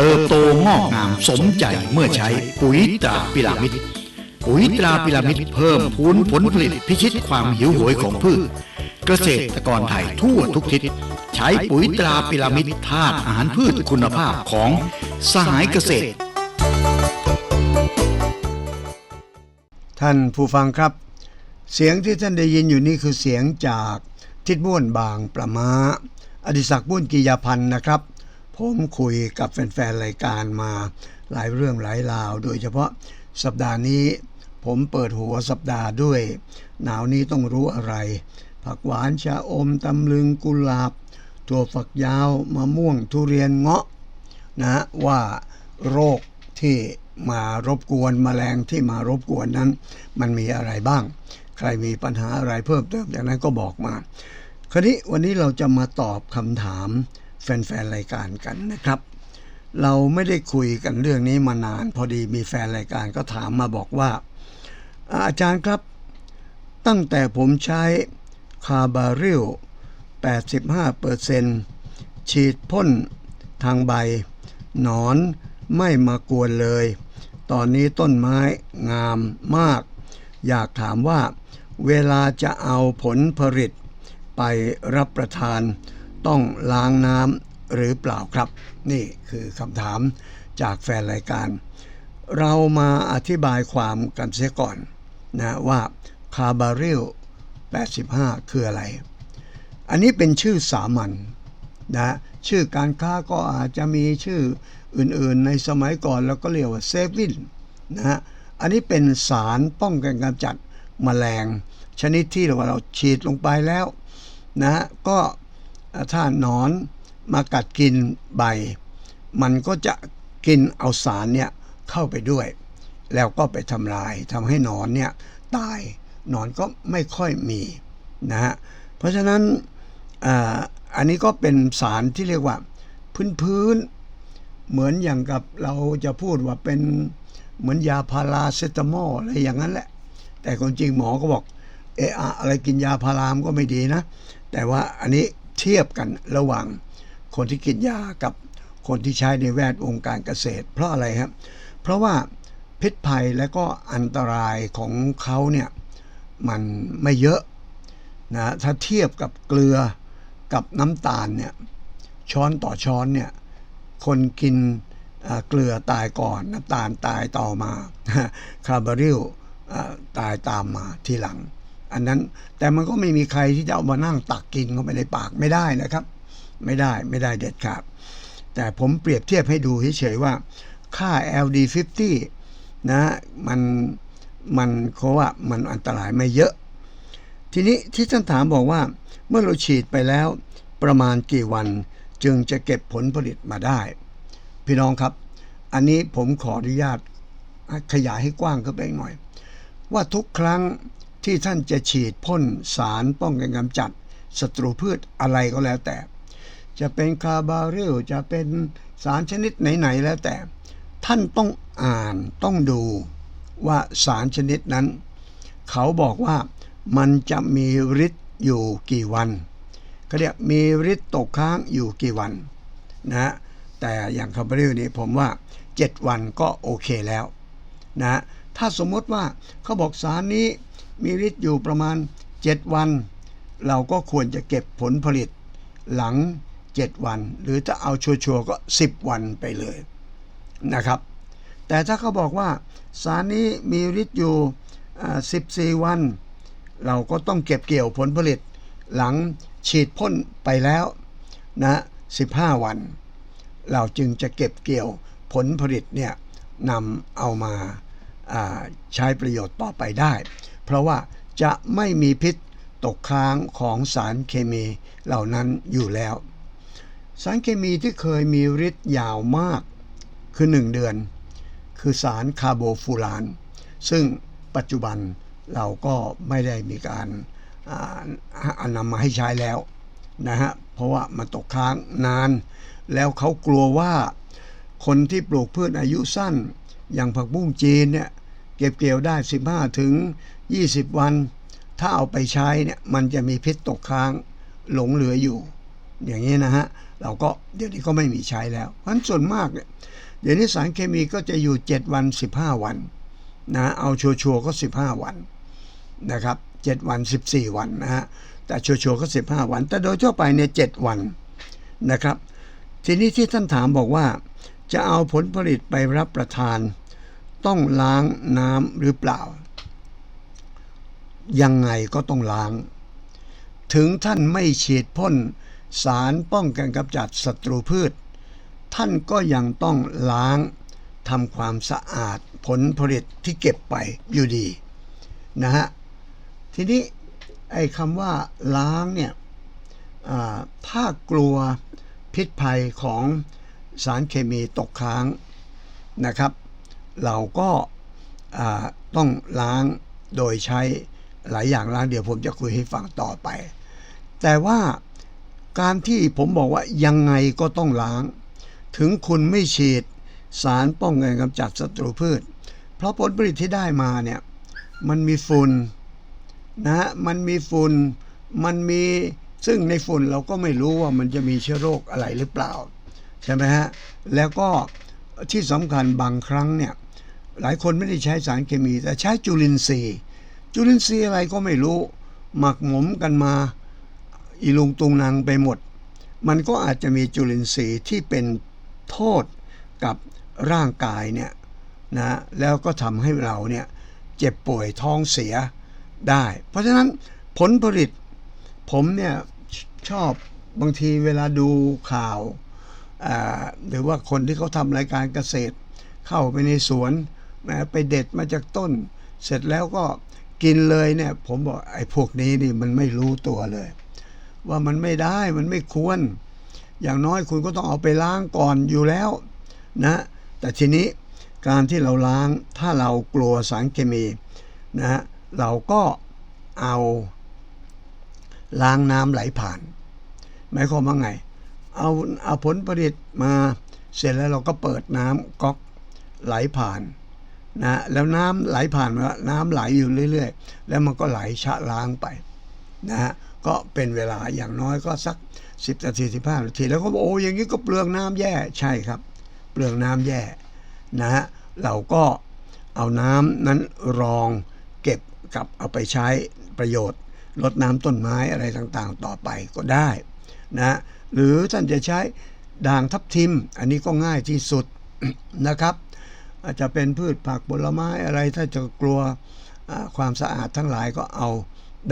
เติบโตงอกงามสมใจเมื่อใช้ปุ๋ยตราพิรามิดปุ๋ยตราพิรามิดเพิ่มพูนผลผลิตพิชิตความหิวโหยของพืช เกษตรกรไทยทั่วทุกทิศใช้ปุ๋ยตราพิรามิดธาตุอาหารพืชคุณภาพของสหายเกษตร ท่านผู้ฟังครับ เสียงที่ท่านได้ยินอยู่นี่คือเสียงจากทิดบ้วนบางประมาอดิศักดิ์บ้วนกิยาพันธ์นะครับ ผมคุยกับแฟนๆ รายการมาหลายเรื่องหลายราว โดยเฉพาะสัปดาห์นี้ ผมเปิดหัวสัปดาห์ด้วย หนาวนี้ต้องรู้อะไร ผักหวานชะอมตำลึงกุหลาบถั่วฝักยาวมะม่วงทุเรียนเงาะนะว่าโรคที่มารบกวนมแมลงที่มารบกวนนั้น มันมีอะไรบ้าง ใครมีปัญหาอะไรเพิ่มเติมจากนั้นก็บอกมา คราวนี้วันนี้เราจะมาตอบคำถาม แฟนๆรายการกันนะครับ เราไม่ได้คุยกันเรื่องนี้มานาน พอดีมีแฟนรายการก็ถามมาบอกว่า อาจารย์ครับตั้งแต่ผมใช้คาบาริล85%ฉีดพ่นทางใบ หนอนไม่มากวนเลย ตอนนี้ต้นไม้งามมาก อยากถามว่าเวลาจะเอาผลผลิตไปรับประทาน ต้องล้างน้ำหรือเปล่าครับ นี่คือคำถามจากแฟนรายการ เรามาอธิบายความกันเสียก่อนนะว่าคาบาริล85 คืออะไร อันนี้เป็นชื่อสามัญนะชื่อการค้าก็อาจจะมีชื่ออื่นๆ ในสมัยก่อนเราก็เรียกว่าเซฟินนะฮะอันนี้เป็นสารป้องกันกำจัดแมลง ชนิดที่เราเราฉีดลงไปแล้วนะฮะก็ ถ้านอนมากัดกินใบ มันก็จะกินเอาสารเนี่ยเข้าไปด้วย แล้วก็ไปทำลายทำให้นอนเนี่ยตายนอนก็ไม่ค่อยมีนะฮะเพราะฉะนั้นอันนี้ก็เป็นสารที่เรียกว่าพื้นพื้นเหมือนอย่างกับเราจะพูดว่าเป็นเหมือนยาพาราเซตามอลอะไรอย่างนั้นแหละ แต่คนจริงหมอก็บอกเอออะไรกินยาพารามก็ไม่ดีนะ แต่ว่าอันนี้ เทียบกันระหว่างคนที่กินยากับคนที่ใช้ในแวดวงการเกษตร เพราะอะไรครับ เพราะว่าพิษภัยและก็อันตรายของเขาเนี่ยมันไม่เยอะนะถ้าเทียบกับเกลือกับน้ำตาลเนี่ยช้อนต่อช้อนเนี่ยคนกินเกลือตายก่อนน้ำตาลตายต่อมาคาร์บาริลตายตามมาทีหลัง อันนั้นแต่มันก็ไม่มีใครที่จะเอามานั่งตักกินเข้าไปในปากไม่ได้นะครับ ไม่ได้ไม่ได้เด็ดขาดแต่ผมเปรียบเทียบให้ดูเฉยๆว่า ค่า LD50 นะมันมันเขาว่ามันอันตรายไม่เยอะ ทีนี้ที่ท่านถามบอกว่า เมื่อเราฉีดไปแล้ว ประมาณกี่วันจึงจะเก็บผลผลิตมาได้ พี่น้องครับ อันนี้ผมขออนุญาตขยายให้กว้างขึ้นไปหน่อย ว่าทุกครั้ง ที่ท่านจะฉีดพ่นสารป้องกันกำจัดศัตรูพืชอะไรก็แล้วแต่ จะเป็นคาร์บาริลจะเป็นสารชนิดไหน ๆ แล้วแต่ ท่านต้องอ่านต้องดูว่าสารชนิดนั้น เขาบอกว่ามันจะมีฤทธิ์อยู่กี่วันเขาเรียกมีฤทธิ์ตกค้างอยู่กี่วันนะฮะแต่อย่างคาร์บาริลนี่ผมว่า 7 วันก็โอเคแล้วนะถ้าสมมติว่าเขาบอกสารนี้ มีฤทธิ์อยู่ประมาณ 7 วัน เราก็ควรจะเก็บผลผลิต หลัง 7 วัน หรือถ้าเอาชัวร์ๆก็ 10 วันไปเลยนะครับ แต่ถ้าเขาบอกว่าสารนี้มีฤทธิ์อยู่อ่า14 วัน เราก็ต้องเก็บเกี่ยวผลผลิต หลังฉีดพ่นไปแล้วนะ15 วัน เราจึงจะเก็บเกี่ยวผลผลิตเนี่ยนำเอามาอ่าใช้ประโยชน์ต่อไปได้ เพราะว่าจะไม่มีพิษตกค้างของสารเคมีเหล่านั้นอยู่แล้ว สารเคมีที่เคยมีฤทธิ์ยาวมากคือ 1 เดือน คือสารคาร์โบฟูราน ซึ่งปัจจุบันเราก็ไม่ได้มีการอ่านำมาให้ใช้แล้วนะฮะเพราะว่ามันตกค้างนาน แล้วเขากลัวว่าคนที่ปลูกพืชอายุสั้น อย่างผักบุ้งจีนเนี่ย เก็บเกี่ยวได้ 15 ถึง 20 วัน ถ้าเอาไปใช้เนี่ยมันจะมีพิษตกค้างหลงเหลืออยู่ อย่างนี้นะฮะ เราก็เดี๋ยวนี้ก็ไม่มีใช้แล้วเพราะฉะนั้นส่วนมากเนี่ยเดี๋ยวนี้สารเคมีก็จะอยู่ 7 วัน 15 วันนะเอาชัวร์ๆก็ 15 วันนะครับ7วัน 14 วันนะฮะแต่ชัวร์ๆก็ 15 วัน แต่โดยทั่วไปเนี่ย7วันนะครับ ทีนี้ที่ท่านถามบอกว่า จะเอาผลผลิตไปรับประทาน ต้องล้างน้ำหรือเปล่า ยังไงก็ต้องล้าง ถึงท่านไม่ฉีดพ่นสารป้องกันกำจัดศัตรูพืช ท่านก็ยังต้องล้างทำความสะอาดผลผลิตที่เก็บไปอยู่ดีนะฮะทีนี้ไอ้คำว่าล้างเนี่ยถ้ากลัวพิษภัยของสารเคมีตกค้างนะครับ เราก็ต้องล้างโดยใช้หลายอย่างล้างเดี๋ยวผมจะคุยให้ฟังต่อไป แต่ว่าการที่ผมบอกว่ายังไงก็ต้องล้าง ถึงคุณไม่ฉีดสารป้องกันกำจัดศัตรูพืช เพราะผลผลิตที่ได้มาเนี่ยมันมีฝุ่นนะฮะมันมีฝุ่นมันมีซึ่งในฝุ่นเราก็ไม่รู้ว่ามันจะมีเชื้อโรคอะไรหรือเปล่า ใช่ไหมฮะ แล้วก็ที่สำคัญบางครั้งเนี่ย หลายคนไม่ได้ใช้สารเคมี แต่ใช้จุลินทรีย์ จุลินทรีย์อะไรก็ไม่รู้ หมักหมมกันมาอีลุงตุงนางไปหมด มันก็อาจจะมีจุลินทรีย์ที่เป็นโทษกับร่างกายเนี่ยนะแล้วก็ทำให้เราเนี่ยเจ็บป่วยท้องเสียได้ เพราะฉะนั้นผลผลิตผมเนี่ยชอบบางทีเวลาดูข่าวหรือว่าคนที่เขาทำรายการเกษตร เข้าไปในสวน ไปเด็ดมาจากต้น เสร็จแล้วก็กินเลยเนี่ย ผมบอกไอ้พวกนี้นี่มันไม่รู้ตัวเลย ว่ามันไม่ได้มันไม่ควร อย่างน้อยคุณก็ต้องเอาไปล้างก่อนอยู่แล้วนะแต่ทีนี้การที่เราล้างถ้าเรากลัวสารเคมีนะเราก็เอาล้างน้ำไหลผ่าน หมายความว่าไง เอาเอาผลผลิตมาเสร็จแล้วเราก็เปิดน้ำก๊อกไหลผ่าน นะแล้วน้ำไหลผ่านมาน้ำไหลอยู่เรื่อย ๆ แล้วมันก็ไหลชะล้างไปนะฮะก็เป็นเวลาอย่างน้อยก็สัก 10นาที15นาที แล้วก็บอกโอ้อย่างนี้ก็เปลืองน้ำแย่ใช่ครับ เปลืองน้ำแย่นะฮะเราก็เอาน้ำนั้นรองเก็บกับเอาไปใช้ประโยชน์ลดน้ำต้นไม้อะไรต่างๆ ต่อไปก็ได้นะหรือท่านจะใช้ด่างทับทิม อันนี้ก็ง่ายที่สุดนะครับ อาจจะเป็นพืชผักผลไม้อะไรถ้าจะกลัวความสะอาดทั้งหลายก็เอา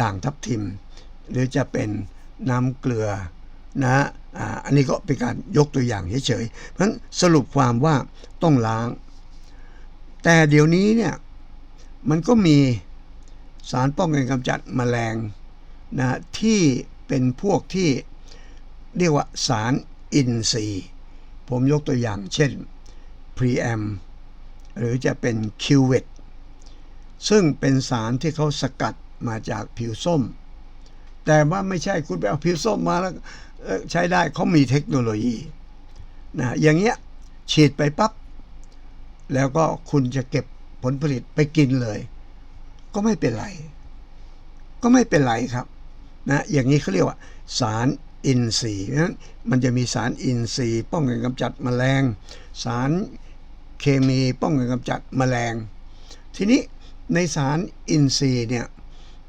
ด่างทับทิม หรือจะเป็นน้ำเกลือนะอันนี้ก็เป็นการยกตัวอย่างเฉยๆเพราะฉะนั้นสรุปความว่าต้องล้าง แต่เดี๋ยวนี้เนี่ยมันก็มีสารป้องกันกำจัดแมลงนะที่เป็นพวกที่เรียกว่าสารอินทรีย์ ผมยกตัวอย่างเช่นพรีแอม หรือจะเป็นคิวเวตซึ่งเป็นสารที่เขาสกัดมาจากผิวส้ม แต่ว่าไม่ใช่คุณไปเอาผิวส้มมาแล้วใช้ได้เขามีเทคโนโลยีนะอย่างเงี้ยฉีดไปปับ๊บแล้วก็คุณจะเก็บผลผลิตไปกินเลย ก็ไม่เป็นไร ก็ไม่เป็นไรครับนะอย่างนี้เขาเรียกว่าสารอินทรีย์เพราะฉะนั้นมันจะมีสารอินทรีย์ ป้องกันกำจัดแมลง สาร เคมีป้องกันกำจัดแมลง ทีนี้ในสารอินทรีย์เนี่ย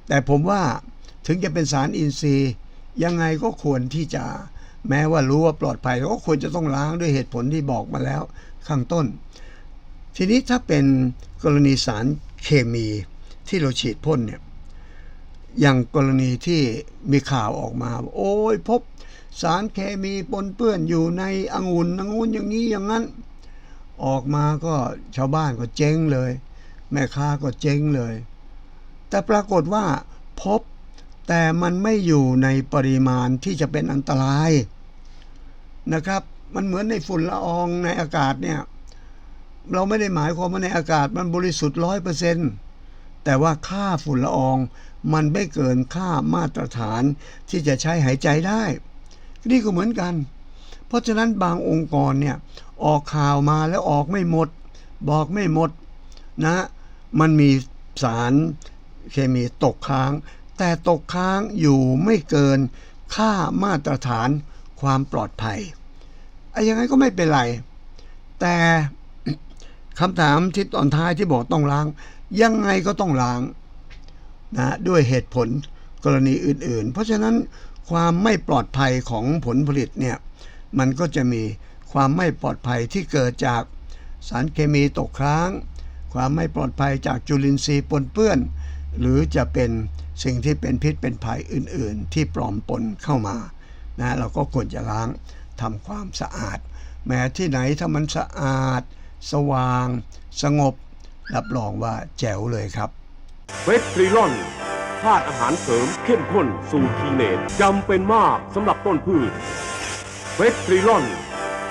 แต่ผมว่าถึงจะเป็นสารอินทรีย์ยังไงก็ควรที่จะแม้ว่ารู้ว่าปลอดภัยก็ควรจะต้องล้างด้วยเหตุผลที่บอกมาแล้วข้างต้น ทีนี้ถ้าเป็นกรณีสารเคมีที่เราฉีดพ่นเนี่ยอย่างกรณีที่มีข่าวออกมาว่าโอ้ยพบสารเคมีปนเปื้อนอยู่ในองุ่นองุ่นอย่างนี้อย่างนั้น ออกมาก็ชาวบ้านก็เจ๊งเลย แม่ค้าก็เจ๊งเลย แต่ปรากฏว่าพบแต่มันไม่อยู่ในปริมาณที่จะเป็นอันตรายนะครับ มันเหมือนในฝุ่นละอองในอากาศเนี่ย เราไม่ได้หมายความว่าในอากาศมันบริสุทธิ์ร้อยเปอร์เซ็นต์แต่ว่าค่าฝุ่นละอองมันไม่เกินค่ามาตรฐานที่จะใช้หายใจได้ นี่ก็เหมือนกัน เพราะฉะนั้นบางองค์กรเนี่ย ออกข่าวมาแล้วออกไม่หมด บอกไม่หมดนะ มันมีสารเคมีตกค้าง แต่ตกค้างอยู่ไม่เกินค่ามาตรฐานความปลอดภัยไอ้ยังไงก็ไม่เป็นไร แต่คำถามที่ตอนท้ายที่บอกต้องล้าง ยังไงก็ต้องล้างนะด้วยเหตุผลกรณีอื่นๆ เพราะฉะนั้นความไม่ปลอดภัยของผลผลิตเนี่ยมันก็จะมี ความไม่ปลอดภัยที่เกิดจากสารเคมีตกค้าง ความไม่ปลอดภัยจากจุลินทรีย์ปนเปื้อน หรือจะเป็นสิ่งที่เป็นพิษเป็นภัยอื่น ๆ ที่ปลอมปนเข้ามานะเราก็ควรจะล้างทำความสะอาด แม้ที่ไหนถ้ามันสะอาด สว่าง สงบ รับรองว่าแจ๋วเลยครับเฟสรีลอนธาตุอาหารเสริมเข้มข้นสูตรคีเนตจำเป็นมากสำหรับต้นพืชเฟสรีลอน